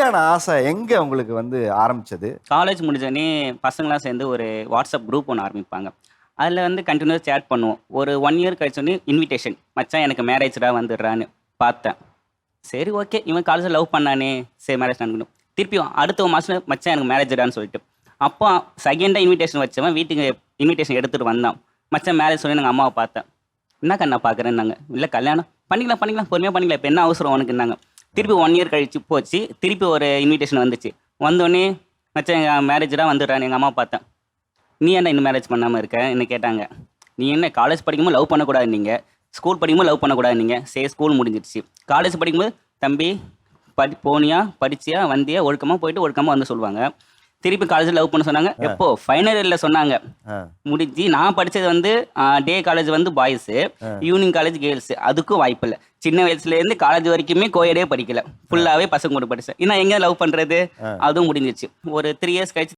கல்யாண ஆசை எங்க உங்களுக்கு வந்து ஆரம்பிச்சது? காலேஜ் முடிஞ்சோடனே பசங்களாம் சேர்ந்து ஒரு வாட்ஸ்அப் குரூப் ஒன்று ஆரம்பிப்பாங்க. அதில் வந்து கண்டினியூஸ் சேட் பண்ணுவோம். ஒரு ஒன் இயர் கழிச்சோடனே இன்விடேஷன் மச்சான் எனக்கு மேரேஜ்டா வந்துடுறான்னு பார்த்தேன். சரி ஓகே இவன் காலேஜில் லவ் பண்ணானே. சரி மேரேஜ் நடக்கணும் திருப்பியும் அடுத்த மாதம் மச்சான் எனக்கு மேரேஜ்டான்னு சொல்லிட்டு. அப்போ செகண்டாக இன்விடேஷன் வச்சவன் வீட்டுக்கு இன்விடேஷன் எடுத்துகிட்டு வந்தான். மச்சான் மேரேஜ் சொல்லி நாங்கள் அம்மாவை பார்த்தேன். என்ன கண்ணா பார்க்குறேன்னாங்க. இல்லை கல்யாணம். பண்ணிக்கலாம் பண்ணிக்கலாம். பொறுமையாக பண்ணிக்கலாம். இப்போ என்ன அவசரம் உனக்குன்னாங்க திருப்பி ஒன் இயர் கழிச்சு போச்சு. திருப்பி ஒரு இன்விடேஷன் வந்துச்சு. வந்தோடனே மச்சான் எங்கள் மேரேஜ் தான் வந்துடுறான்னு எங்கள் அம்மா பார்த்தேன். நீ என்ன இன்னும் மேரேஜ் பண்ணாமல் இருக்க? என்ன கேட்டாங்க. நீ என்ன காலேஜ் படிக்கும்போது லவ் பண்ணக்கூடாது நீங்கள் ஸ்கூல் படிக்கும்போது லவ் பண்ணக்கூடாது நீங்கள் சரி ஸ்கூல் முடிஞ்சிடுச்சு. காலேஜ் படிக்கும்போது தம்பி படி போனியா? படிச்சியா? வந்தியா? ஒழுக்கமாக போயிட்டு ஒழுக்கமாக வந்து சொல்லுவாங்க. திருப்பி காலேஜில் லவ் பண்ண சொன்னாங்க. எப்போ? ஃபைனல் இயரில் சொன்னாங்க. முடிஞ்சு நான் படிச்சது வந்து டே காலேஜ் வந்து பாய்ஸு ஈவினிங் காலேஜ் கேர்ள்ஸ் அதுக்கும் வாய்ப்பு இல்லை. சின்ன வயசுலேருந்து காலேஜ் வரைக்குமே கோயடே படிக்கல. ஃபுல்லாகவே பசங்க கூட படித்தேன் இன்னும் எங்கே லவ் பண்ணுறது அதுவும் முடிஞ்சிச்சு ஒரு த்ரீ இயர்ஸ் கழிச்சு